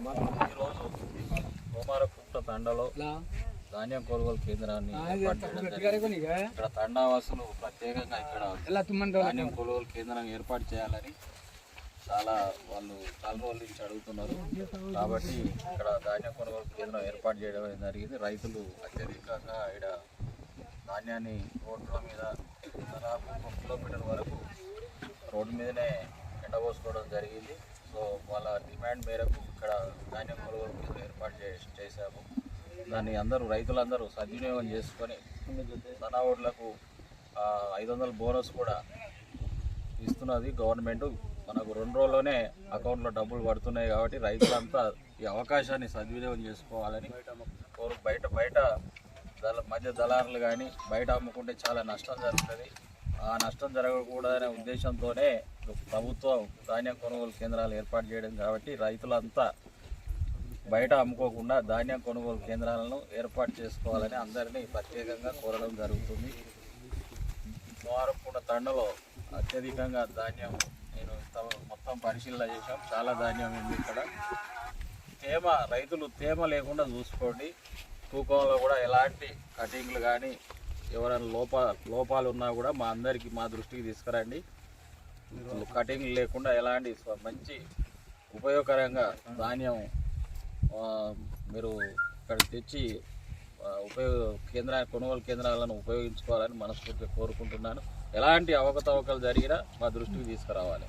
ఈరోజు కుమారకుంట తండలో ధాన్యం కొనుగోలు కేంద్రాన్ని. ఇక్కడ తండావాసులు ప్రత్యేకంగా ఇక్కడ ధాన్యం కొనుగోలు కేంద్రం ఏర్పాటు చేయాలని చాలా వాళ్ళు చాలా రోజుల నుంచి అడుగుతున్నారు. కాబట్టి ఇక్కడ ధాన్యం కొనుగోలు కేంద్రం ఏర్పాటు చేయడం జరిగింది. రైతులు అత్యధికంగా ఇక్కడ ధాన్యాన్ని రోడ్ల మీద దాదాపు ఒక కిలోమీటర్ వరకు రోడ్డు మీదనే ఎండబోసుకోవడం జరిగింది. సో వాళ్ళ డిమాండ్ మేరకు ఇక్కడ ధాన్యం కొనుగోలు కేంద్రం ఏర్పాటు చే చేశాము. దాన్ని అందరూ రైతులందరూ సద్వినియోగం చేసుకొని సనావుడ్లకు ఐదు వందల బోనస్ కూడా ఇస్తున్నది గవర్నమెంట్. మనకు రెండు రోజుల్లోనే అకౌంట్లో డబ్బులు పడుతున్నాయి కాబట్టి రైతులంతా ఈ అవకాశాన్ని సద్వినియోగం చేసుకోవాలని కోరు బయట బయట దళ మధ్య దళారులు కానీ బయట అమ్ముకుంటే చాలా నష్టం జరుగుతుంది. ఆ నష్టం జరగకూడదనే ఉద్దేశంతోనే ప్రభుత్వం ధాన్యం కొనుగోలు కేంద్రాలు ఏర్పాటు చేయడం కాబట్టి రైతులంతా బయట అమ్ముకోకుండా ధాన్యం కొనుగోలు కేంద్రాలను ఏర్పాటు చేసుకోవాలని అందరినీ ప్రత్యేకంగా కోరడం జరుగుతుంది. సోమవారపూట తండలో అత్యధికంగా ధాన్యం నేను మొత్తం పరిశీలన చేశాం. చాలా ధాన్యం ఉంది ఇక్కడ. తేమ రైతులు తేమ లేకుండా చూసుకోండి. తూకంలో కూడా ఎలాంటి కటింగ్లు కానీ ఎవరైనా లోప లోపాలు ఉన్నా కూడా మా అందరికీ మా దృష్టికి తీసుకురండి. కటింగ్ లేకుండా ఎలాంటి మంచి ఉపయోగకరంగా ధాన్యం మీరు ఇక్కడ తెచ్చి ఉపయోగ కేంద్ర కొనుగోలు కేంద్రాలను ఉపయోగించుకోవాలని మనస్ఫూర్తిగా కోరుకుంటున్నాను. ఎలాంటి అవకతవకలు జరిగినా మా దృష్టికి తీసుకురావాలి.